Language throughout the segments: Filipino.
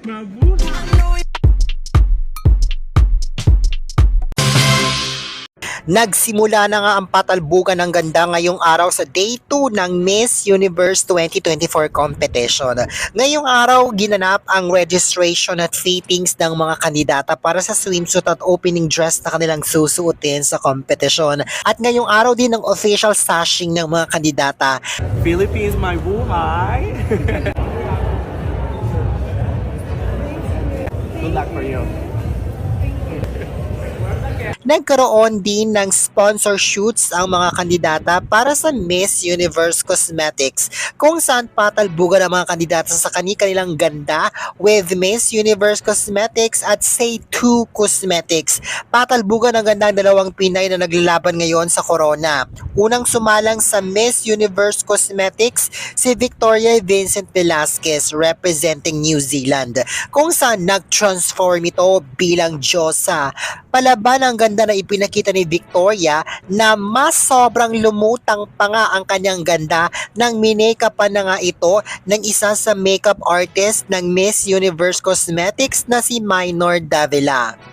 Mabuhay! Nagsimula na nga ang patalbugan ng ganda ngayong araw sa Day 2 ng Miss Universe 2024 competition. Ngayong araw, ginanap ang registration at fittings ng mga kandidata para sa swimsuit at opening dress na kanilang susuotin sa competition. At ngayong araw din ang official sashing ng mga kandidata Philippines, my buhay! Good luck for you. Nagkaroon din ng sponsor shoots ang mga kandidata para sa Miss Universe Cosmetics kung saan patalbugan ang mga kandidata sa kani-kanilang ganda with Miss Universe Cosmetics at Say 2 Cosmetics. Patalbugan ang ganda ng dalawang Pinay na naglalaban ngayon sa Corona. Unang sumalang sa Miss Universe Cosmetics si Victoria Vincent Velasquez representing New Zealand kung saan nag-transform ito bilang Diyosa. Palaban ang ganda na ipinakita ni Victoria na mas sobrang lumutang pa nga ang kanyang ganda nang minakeup pa na nga ito ng isa sa makeup artist ng Miss Universe Cosmetics na si Minor Davila.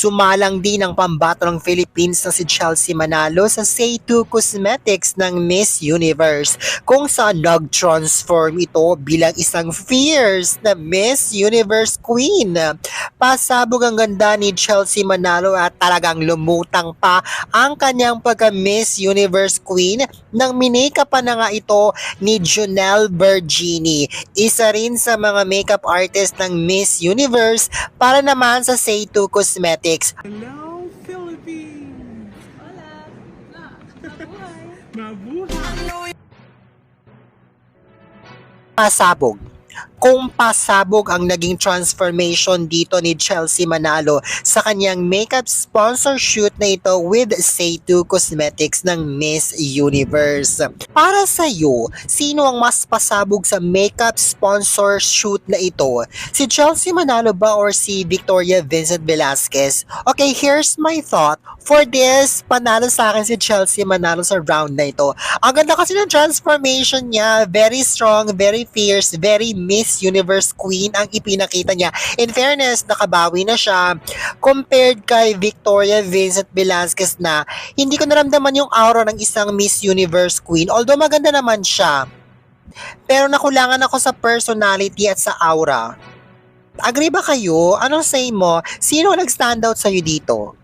Sumalang din ang pambato ng Philippines na si Chelsea Manalo sa 2 Cosmetics ng Miss Universe kung saan nag-transform ito bilang isang fierce na Miss Universe Queen. Pasabog ang ganda ni Chelsea Manalo at talagang lumutang pa ang kanyang pagka-Miss Universe Queen nang minika pa na nga ito ni Junelle Bergini. Isa rin sa mga makeup artist ng Miss Universe para naman sa Say 2 Cosmetics. Hello, Philippines! Hola! Mabuhay! Mabuhay! pasabog. Kung pasabog ang naging transformation dito ni Chelsea Manalo sa kanyang makeup sponsor shoot na ito with Say2 Cosmetics ng Miss Universe. Para sa iyo, sino ang mas pasabog sa makeup sponsor shoot na ito? Si Chelsea Manalo ba or si Victoria Vincent Velasquez? Okay, here's my thought. For this, panalo sa akin si Chelsea Manalo sa round na ito. Ang ganda kasi ng transformation niya. Very strong, very fierce, very Miss Universe Queen ang ipinakita niya. In fairness, nakabawi na siya compared kay Victoria Vincent Velasquez na hindi ko naramdaman yung aura ng isang Miss Universe Queen. Although maganda naman siya. Pero nakulangan ako sa personality at sa aura. Agree ba kayo? Anong say mo? Sino nag-stand out sa'yo dito?